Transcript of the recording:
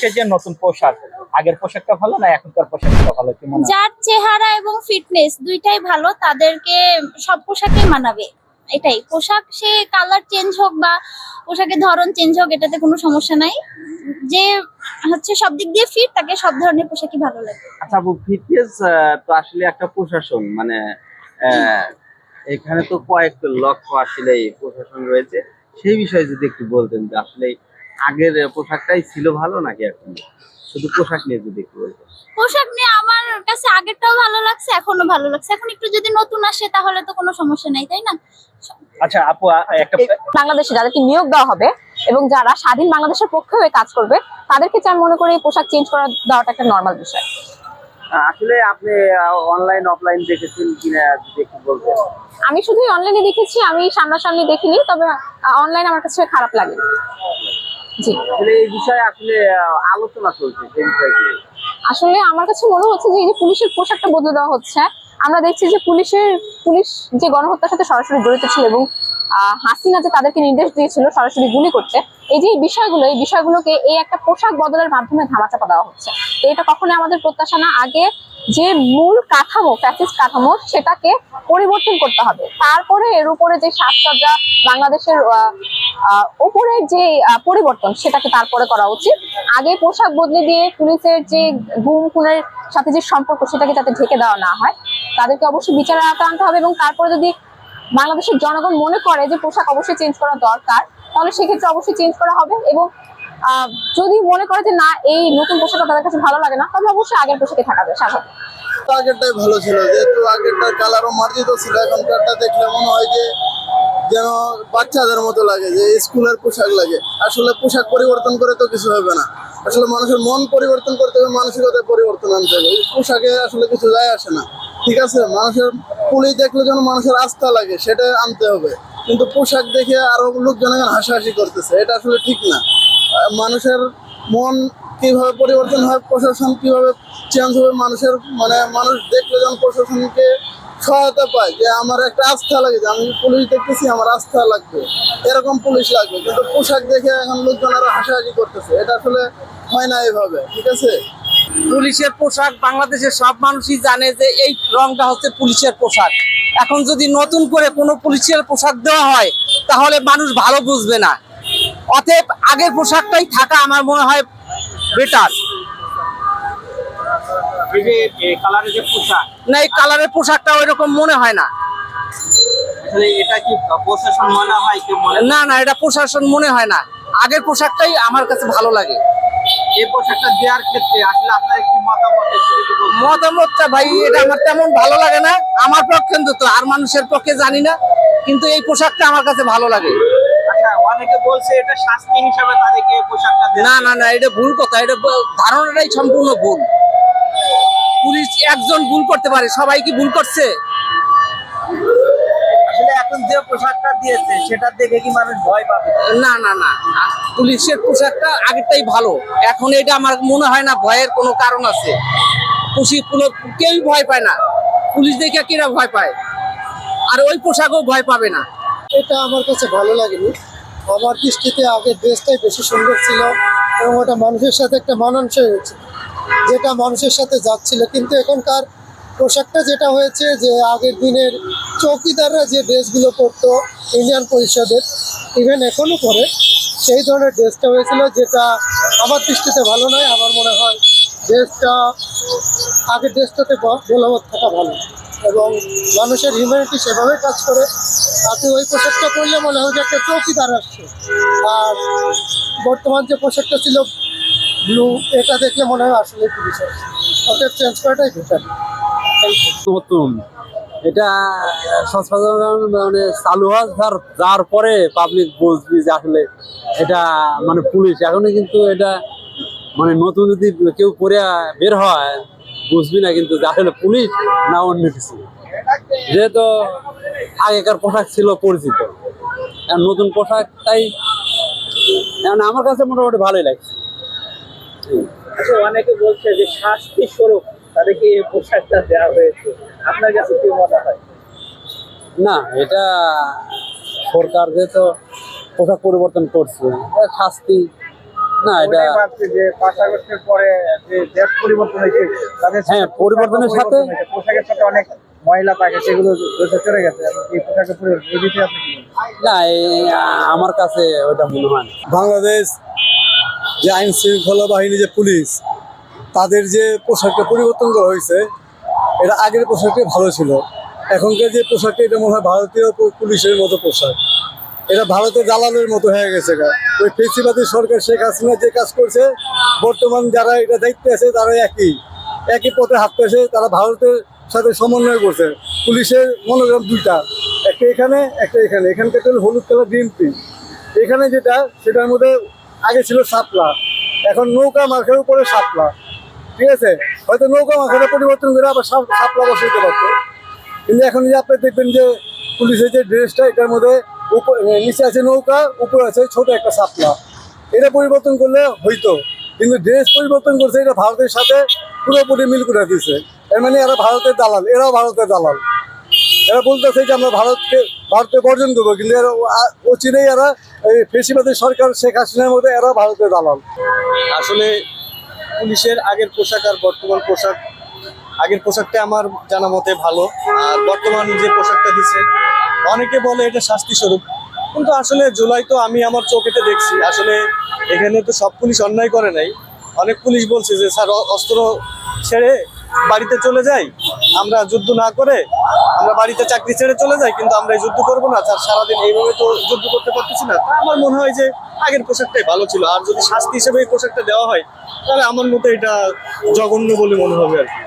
পুলিশের যে নতুন পোশাক আগের পোশাকটা ভালো না এখনকার পোশাকটা ভালো? কি মনে যার চেহারা এবং ফিটনেস দুইটাই ভালো তাদেরকে সব পোশাকই মানাবে। এটাই। পোশাক সে কালার চেঞ্জ হোক বা পোশাকের ধরন চেঞ্জ হোক এটাতে কোনো সমস্যা নাই। যে হচ্ছে সব দিক দিয়ে ফিট তাকে সব ধরনের পোশাকই ভালো লাগে। আচ্ছা আপু ফিটনেস তো আসলে একটা প্রশাসন মানে আহ, এখানে তো কয়েক লক্ষ আসলে প্রশাসন রয়েছে। সেই বিষয়ে যদি একটু বলতেন যে আসলে আগের পোশাকটাই ছিল ভালো নাকি এখন? শুধু পোশাক নিয়ে যদি একটু বলতেন। পোশাক নিয়ে আমার কাছে আগেরটাও ভালো লাগছে এখনও ভালো লাগছে। এখন একটু যদি নতুন আসে তাহলে তো কোনো সমস্যা নাই তাই না? আচ্ছা আপু একটা বাংলাদেশে যাদেরকে নিয়োগ দেওয়া হবে এবং যারা স্বাধীন বাংলাদেশের পক্ষে হয়ে কাজ করবে তাদের ক্ষেত্রে আমি মনে করি পোশাক চেঞ্জ করা দেওয়াটা একটা নর্মাল বিষয়। আহ, আসলে আপনি অনলাইন অফলাইন দেখেছেন কিনা একটু বলতেন। আমি শুধুই অনলাইনে দেখেছি আমি সামনাসামনি দেখিনি তবে অনলাইন আমার কাছে খারাপ লাগে। জি। আসলে এই বিষয়ে আসলে আলোচনা চলছে সেই বিষয়গুলো আসলে আমার কাছে মনে হচ্ছে যে এই যে পুলিশের পোশাকটা বদলে দেওয়া হচ্ছে আমরা দেখছি যে পুলিশের পুলিশ যে গণহত্যার সাথে সরাসরি জড়িত ছিল এবং আহ, হাসিনা যে তাদেরকে নির্দেশ দিয়েছিল সরাসরি গুলি করতে এই যে বিষয়গুলো এই বিষয়গুলোকে এই একটা পোশাক বদলের মাধ্যমে ধামাচাপা দেওয়া হচ্ছে। তো এটা কখনোই আমাদের প্রত্যাশা না। আগে যে মূল কাঠামো ফ্যাসিস্ট কাঠামো সেটাকে পরিবর্তন করতে হবে। তারপরে এর উপরে যে সাজসজ্জা বাংলাদেশের আহ, যে পরিবর্তন সেটাকে তারপরে করা উচিত। আগে পোশাক বদলে দিয়ে পুলিশের যে গুম খুনের সাথে যে সম্পর্ক সেটাকে যাতে ঢেকে দেওয়া না হয় তাদেরকে অবশ্যই বিচারের আওতায় আনতে হবে এবং তারপরে যদি বাংলাদেশের জনগণ মনে করে যে পোশাক অবশ্যই চেঞ্জ করা দরকার তাহলে সেক্ষেত্রে অবশ্যই চেঞ্জ করা হবে এবং যদি মনে করে যে না, এই নতুন পোশাকটা তাদের কাছে ভালো লাগে না, তবে অবশ্যই আগের পোশাকে থাকা যায় স্বাভাবিক আগেরটাই ভালো ছিল, যেহেতু আগেরটার কালারও মার্জিত ছিল, এখনকারটা দেখলে মনে হয় যে যেন বাচ্চাদের মতো লাগে, যে স্কুলের পোশাক লাগে। আসলে পোশাক পরিবর্তন করে তো কিছু হবে না। আসলে মানুষের মন পরিবর্তন করতে হবে, মানসিকতায় পরিবর্তন আনতে হবে। পোশাকে আসলে কিছু যায় আসে না। ঠিক আছে, মানুষের পুলিশ দেখলে যেন মানুষের আস্থা লাগে, সেটা আনতে হবে। কিন্তু পোশাক দেখে আরও লোকজন হাসাহাসি করতেছে, এটা আসলে ঠিক না। মানুষের মন কীভাবে পরিবর্তন হয়, প্রশাসন কীভাবে চেঞ্জ হবে, মানুষের মানে মানুষ দেখলে যেন প্রশাসনকে সহায়তা পায়, যে আমার একটা আস্থা লাগে, যে আমি পুলিশ দেখতেছি, আমার আস্থা লাগবে, এরকম পুলিশ লাগবে। কিন্তু পোশাক দেখে এখন লোকজন আরও হাসাহাসি করতেছে, এটা আসলে হয় না এভাবে, ঠিক আছে? পুলিশের পোশাক বাংলাদেশের সব মানুষই জানে যে এই রংটা হচ্ছে পুলিশের পোশাক। এখন যদি নতুন করে কোনো পুলিশের পোশাক দেওয়া হয়, তাহলে মানুষ ভালো বুঝবে না। অতএব আগের পোশাকটাই থাকা আমার মনে হয় বেটার না এই কালারের পোশাকটা ওই রকম মনে হয় না না না এটা প্রশাসন মনে হয় না। আগের পোশাকটাই আমার কাছে ভালো লাগে। এই পোশাকটা দেওয়ার ক্ষেত্রে আসলে আপনার কি মতামত? মতামতটা ভাই এটা আমার তেমন ভালো লাগে না। আমার পক্ষে তো আর মানুষের পক্ষে জানি না। কিন্তু এই পোশাকটা আমার কাছে ভালো লাগে। অনেকে বলছে এটা শাস্তি হিসাবে তাদেরকে পোশাকটা না না না এটা ভুল কথা এটা ধারণাটাই সম্পূর্ণ ভুল। পুলিশ একজন ভুল করতে পারে সবাই কি ভুল করছে? আসলে এখন যে পোশাকটা দিয়েছে সেটা দেখে কি মানুষ ভয় পাবে? না না না পুলিশের পোশাকটা আগেরটাই ভালো। এখন এটা আমার মনে হয় না ভয়ের কোনো কারণ আছে। পুলিশ কোনো- কেউই ভয় পায় না। পুলিশ দেখে কেরা ভয় পায়? আর ওই পোশাকও ভয় পাবে না। এটা আমার কাছে ভালো লাগেনি। আমার দৃষ্টিতে আগের ড্রেসটাই বেশি সুন্দর ছিল এবং ওটা মানুষের সাথে একটা মানানসই হয়েছে। যেটা মানুষের সাথে যাচ্ছিল। কিন্তু এখনকার পোশাকটা যেটা হয়েছে যে, আগের দিনের চৌকিদাররা যে ড্রেসগুলো পরতো ইন্ডিয়ান পরিষদের ইভেন এখনও পরে, সেই ধরনের ড্রেসটা হয়েছিল যেটা আমার দৃষ্টিতে ভালো নয়। আমার মনে হয় ড্রেসটা, আগের ড্রেসটাতে বলবৎ থাকা ভালো। এবং মানুষের হিউম্যানিটি সেভাবে কাজ করে, তাতে ওই পোশাকটা পরলে মনে হয় যে একটা চৌকিদার আসছে। আর বর্তমান যে পোশাকটা ছিল ব্লু এটা দেখলে মনে হয় আসলে পুলিশ অতএব চেঞ্জ করাটাই বেটার নতুন। এটা সংস্কার মানে চালু হওয়ার যার পরে পাবলিক বুঝবি যে আসলে এটা মানে পুলিশ। এখনই কিন্তু এটা মানে নতুন যদি কেউ পরে বের হয় বুঝবি না কিন্তু যে আসলে পুলিশ না অন্য কিছু। যেহেতু আগেকার পোশাক ছিল পরিচিত। এখন নতুন পোশাকটাই এখন আমার কাছে মোটামুটি ভালোই লাগছে। আচ্ছা অনেকে বলছে যে শাস্তি স্বরূপ তাদেরকে এই পোশাকটা দেওয়া হয়েছে। আপনার কাছে কি মনে হয়? না এটা সরকার যেহেতু পোশাক পরিবর্তন করছে শাস্তি না এটা যে পাঁচ আগস্টের পরে যে দেশ পরিবর্তন হয়েছে তাদের হ্যাঁ, পরিবর্তনের সাথে-। পোশাকের অনেক ময়লা সেগুলো চলে গেছে। এই পোশাকের পরিবর্তন? এই বিষয়ে আপনি না আমার কাছে ওইটা মনে হয় বাংলাদেশ যে আইন শৃঙ্খলা বাহিনী যে পুলিশ তাদের যে পোশাকটা পরিবর্তন করা হয়েছে এটা আগের পোশাকটাই ভালো ছিল। এখনকার যে পোশাকটা এটা মনে হয় ভারতীয় পুলিশের মতো পোশাক। এটা ভারতের দালালের মতো হয়ে গেছে। ওই ফেসিবাদী সরকার শেখ হাসিনা যে কাজ করছে, বর্তমান যারা এটা দায়িত্বে আছে, তারা একই। একই পথে হাঁটতেছে তারা ভারতের সাথে সমন্বয় করছে। পুলিশের মনোগ্রাম দুইটা। একটা এখানে একটা এখানে। এখানকার হলো হলুদ কালার ডিএমপি। এখানে যেটা, সেটার মধ্যে আগে ছিল সাপলা। এখন নৌকা মার্কের উপরে সাপলা। ঠিক আছে? হয়তো নৌকা মার্কেটা পরিবর্তন করে আবার সাপ- সাপলা বসাইতে পারতো। কিন্তু এখন যে আপনি দেখবেন যে পুলিশের যে ড্রেসটা, এটার মধ্যে নিচে আছে নৌকা, উপরে আছে ছোট একটা সাপলা। এটা পরিবর্তন করলে হইতো, কিন্তু ড্রেস পরিবর্তন করছে এটা ভারতের সাথে পুরোপুরি মিল করে দিছে। এর মানে এরা ভারতের দালাল, এরাও ভারতের দালাল। এরা বলতেছে যে আমরা ভারতকে ভারতে বর্জন করব, কিন্তু এরা অচিরেই এরা, এই ফেসিবাদী সরকার শেখ হাসিনার মধ্যে এরা ভারতের দালাল। আসলে পুলিশের আগের পোশাক আর বর্তমান পোশাক আগের পোশাকটা আমার জানা মতে ভালো। আর বর্তমান যে পোশাকটা দিচ্ছে অনেকে বলে এটা শাস্তি স্বরূপ কিন্তু আসলে জুলাই তো আমি আমার চোখেতে দেখছি। আসলে এখানে তো সব পুলিশ অন্যায় করে নাই। অনেক পুলিশ বলছে যে, স্যার অস্ত্র ছেড়ে বাড়িতে চলে যাই। আমরা যুদ্ধ না করে আমরা বাড়িতে চাকরি ছেড়ে চলে যাই, কিন্তু আমরা এই যুদ্ধ করব না। স্যার, সারাদিন এইভাবে তো যুদ্ধ করতে পারতেছি না। আমার মনে হয় যে, আগের পোশাকটাই ভালো ছিল। আর যদি শাস্তি হিসেবে এই পোশাকটা দেওয়া হয়, তাহলে আমার মতো এটা জঘন্য বলে মনে হবে আর কি।